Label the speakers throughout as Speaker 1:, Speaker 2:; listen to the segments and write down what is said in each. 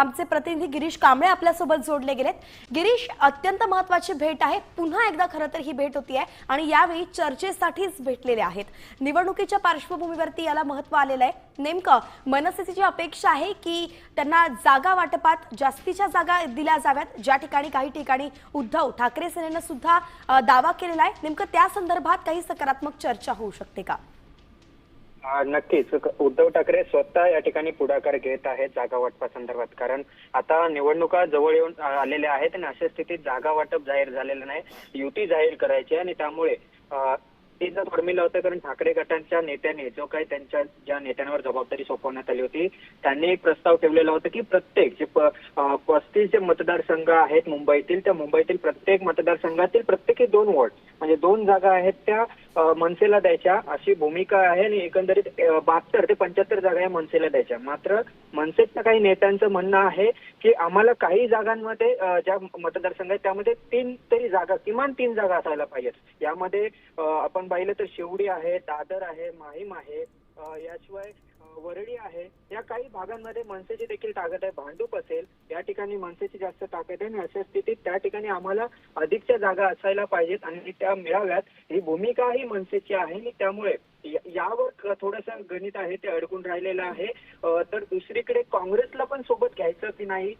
Speaker 1: आमचे प्रतिनिधी गिरीश कांबळे आपल्यासोबत जोडले गेलेत. गिरीश अत्यंत महत्वाची भेट आहे. पुन्हा एकदा खरं तर ही भेट होती आहे आणि यावेळी चर्चेसाठीच भेटलेले आहेत. निवडणुकीच्या पार्श्वभूमीवरती याला महत्त्व आलेलं आहे. नेमकं मनसेची जी अपेक्षा आहे की त्यांना जागा वाटपात जास्तीच्या जागा दिल्या जाव्यात. ज्या ठिकाणी काही ठिकाणी उद्धव ठाकरे सेनेनं सुद्धा दावा केलेला आहे. नेमकं त्या संदर्भात काही सकारात्मक चर्चा होऊ शकते का?
Speaker 2: नक्कीच. उद्धव ठाकरे स्वतः या ठिकाणी पुढाकार घेत आहेत जागा वाटपा संदर्भात. कारण आता निवडणुका जवळ येऊन आलेल्या आहेत आणि अशा स्थितीत जागा वाटप जाहीर झालेलं नाही. युती जाहीर करायची आणि त्यामुळे अ, ते जर फॉर्म्युला होतं कारण ठाकरे गटांच्या नेत्याने जो काही त्यांच्या ज्या नेत्यांवर जबाबदारी सोपवण्यात आली होती त्यांनी एक प्रस्ताव ठेवलेला होता की प्रत्येक जे पस्तीस जे मतदारसंघ आहेत मुंबईतील त्या मुंबईतील प्रत्येक मतदारसंघातील प्रत्येकी दोन वॉर्ड म्हणजे दोन जागा आहेत त्या मनसेला द्यायच्या. अशी भूमिका आहे आणि एकंदरीत बहात्तर ते पंच्याहत्तर जागा या मनसेला द्यायच्या. मात्र मनसेच्या काही नेत्यांचं म्हणणं आहे की आम्हाला काही जागांमध्ये ज्या मतदारसंघ आहेत त्यामध्ये तीन तरी जागा किमान तीन जागा असायला पाहिजेत. यामध्ये आपण पाहिलं तर शिवडी आहे दादर आहे माहीम आहे. याशिवाय वरळी आहे. या काही भागांमध्ये मनसेची देखील ताकद आहे. भांडूप असेल या ठिकाणी मनसेची जास्त ताकद आहे. आणि अशा स्थितीत त्या ठिकाणी आम्हाला अधिकच्या जागा असायला पाहिजेत आणि त्या मिळाव्यात. ही भूमिका ही मनसेची आहे. आणि त्यामुळे यावर थोडस गणित आहे ते अडकून राहिलेलं आहे. तर दुसरीकडे काँग्रेसला पण सोबत घ्यायचं की नाही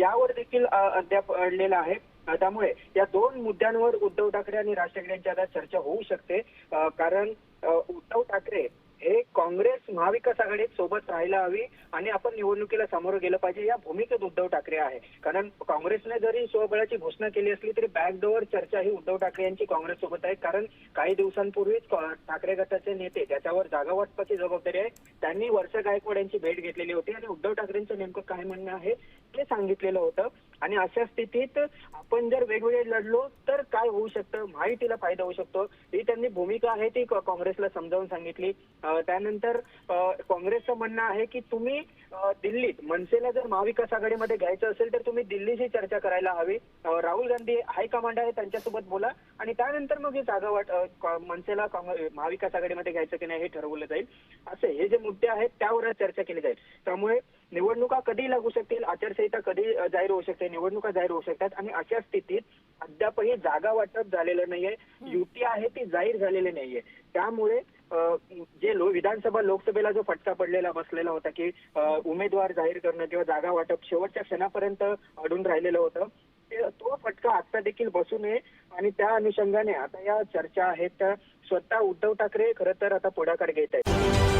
Speaker 2: यावर देखील अद्याप अडलेलं आहे. त्यामुळे या दोन मुद्द्यांवर उद्धव ठाकरे आणि राज ठाकरे यांच्यात चर्चा होऊ शकते. कारण उद्धव ठाकरे हे काँग्रेस महाविकास आघाडीत सोबत राहायला हवी आणि आपण निवडणुकीला सामोरं गेलं पाहिजे या भूमिकेत उद्धव ठाकरे आहे. कारण काँग्रेसने जरी स्वबळाची घोषणा केली असली तरी बॅकडोअर चर्चा ही उद्धव ठाकरे यांची काँग्रेस सोबत आहे. कारण काही दिवसांपूर्वीच ठाकरे गटाचे नेते त्याच्यावर जागा वाटपाची जबाबदारी आहे त्यांनी वर्ष गायकवाड यांची भेट घेतलेली होती आणि उद्धव ठाकरेंचं नेमकं काय म्हणणं आहे ते सांगितलेलं होतं. आणि अशा स्थितीत आपण जर वेगवेगळे लढलो तर काय होऊ शकतं? माहितीला फायदा होऊ शकतो. ही त्यांनी भूमिका आहे ती काँग्रेसला समजावून सांगितली. त्यानंतर काँग्रेसचं म्हणणं आहे की तुम्ही दिल्लीत मनसेला जर महाविकास आघाडीमध्ये घ्यायचं असेल तर तुम्ही दिल्लीशी चर्चा करायला हवी. राहुल गांधी हायकमांड आहे त्यांच्यासोबत बोला. आणि त्यानंतर मग ही जागा वाट मनसेला महाविकास आघाडीमध्ये घ्यायचं की नाही हे ठरवलं जाईल. असे हे जे मुद्दे आहेत त्यावर चर्चा केली जाईल. त्यामुळे निवडणुका कधी लागू शकतील आचारसंहिता कधी जाहीर होऊ शकते निवडणुका जाहीर होऊ शकतात आणि अशा स्थितीत अद्यापही जागा वाटप झालेलं नाहीये युती आहे ती जाहीर झालेली नाहीये. त्यामुळे जे लो विधानसभा लोकसभेला जो फटका पडलेला बसलेला होता की उमेदवार जाहीर करणं किंवा जागा वाटप शेवटच्या क्षणापर्यंत अडून राहिलेलं होतं ते- तो फटका आता देखील बसू नये आणि त्या अनुषंगाने आता या चर्चा आहेत त्या स्वतः उद्धव ठाकरे खरं तर आता पुढाकार घेत आहेत.